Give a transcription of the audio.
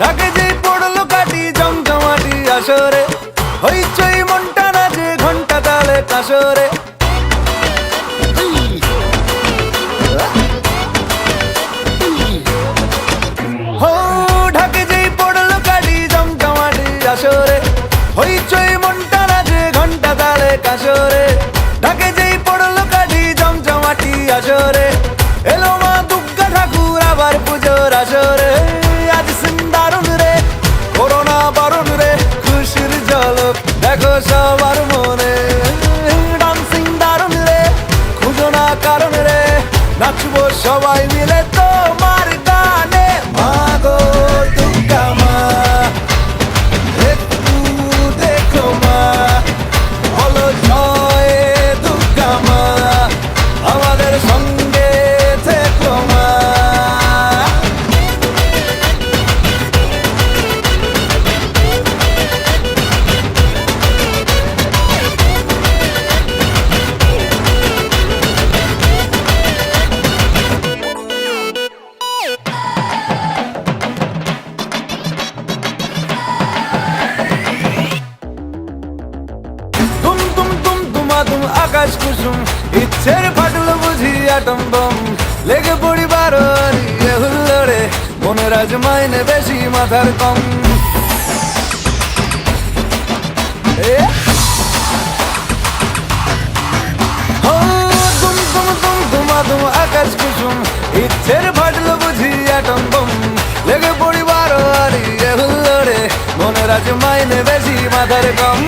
ঢাকে যে পড়ল কাটি জমজমাটি আসরে। হইচই মনটা নাচে ঘণ্টা তালে কাসরে যেই হইচই মনটা নাচে ঘণ্টা তালে কাসরে সবার মনে। ডান্সিং দারুণ রে খুঁজো না কারণ রে। নাচবো সবাই মিলে তুম আকাশ কুসুম, ইচ্ছের ফাটলো বুঝি আটম বম লেগে পড়িবার হুল্লোড়ে মনের আজ মাইনে বেশি মাথার কম। তুম আকাশ কুসুম, ইচ্ছের ফাটলো বুঝি আটম বম লেগে পড়িবার হুল্লোড়ে মনের আজ মাইনে বেশি মাথার কম।